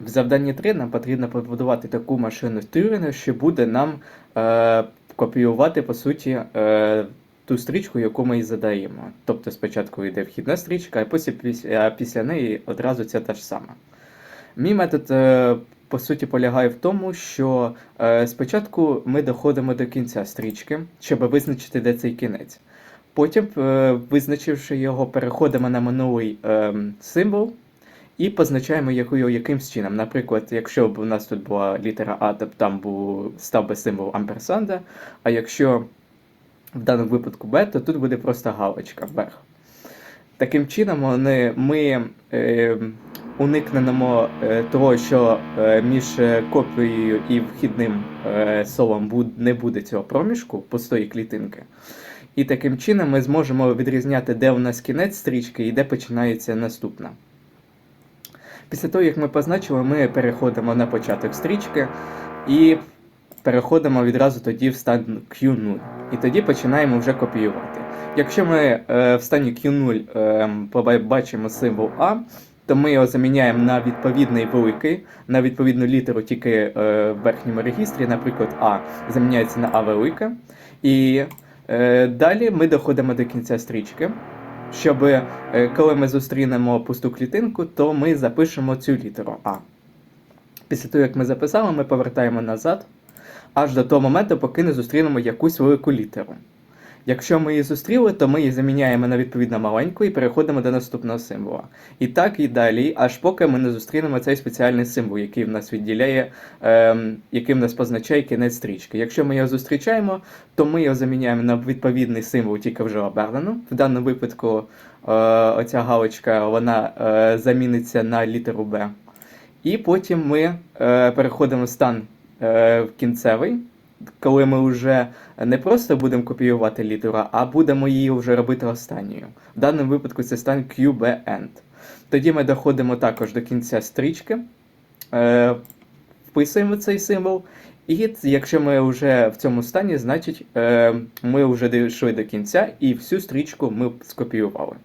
В завданні 3 нам потрібно побудувати таку машину Тюрінга, що буде нам е, копіювати, по суті, е, ту стрічку, яку ми і задаємо. Тобто спочатку йде вхідна стрічка, а потім після, після неї одразу ця та ж сама. Мій метод, е, по суті, полягає в тому, що е, спочатку ми доходимо до кінця стрічки, щоб визначити, де цей кінець. Потім, е, визначивши його, переходимо на минулий е, символ і позначаємо його якимсь чином. Наприклад, якщо б у нас тут була літера А, то б там був, став би символ амперсанда, а якщо в даному випадку Б, то тут буде просто галочка вверх. Таким чином, вони, ми е, уникнемо е, того, що е, між копією і вхідним е, словом буд, не буде цього проміжку пустої клітинки. І таким чином ми зможемо відрізняти, де у нас кінець стрічки і де починається наступна. Після того, як ми позначили, ми переходимо на початок стрічки і переходимо відразу тоді в стан Q0. І тоді починаємо вже копіювати. Якщо ми е, в стані Q0 е, побачимо символ А, то ми його заміняємо на відповідний великий, на відповідну літеру тільки е, в верхньому регістрі, наприклад, А заміняється на А велике. І е, далі ми доходимо до кінця стрічки. Щоб е, коли ми зустрінемо пусту клітинку, то ми запишемо цю літеру А. Після того, як ми записали, ми повертаємо назад аж до того моменту, поки не зустрінемо якусь велику літеру. Якщо ми її зустріли, то ми її заміняємо на відповідно маленьку і переходимо до наступного символа. І так і далі, аж поки ми не зустрінемо цей спеціальний символ, який в нас відділяє, ем, який в нас позначає кінець стрічки. Якщо ми його зустрічаємо, то ми його заміняємо на відповідний символ, тільки вже обернену. В даному випадку е, оця галочка вона е, заміниться на літеру Б. І потім ми е, переходимо в стан е, кінцевий, коли ми вже не просто будемо копіювати літеру, а будемо її вже робити останньою. В даному випадку це стан QB-end. Тоді ми доходимо також до кінця стрічки, е, вписуємо цей символ. І якщо ми вже в цьому стані, значить е, ми вже дійшли до кінця і всю стрічку ми скопіювали.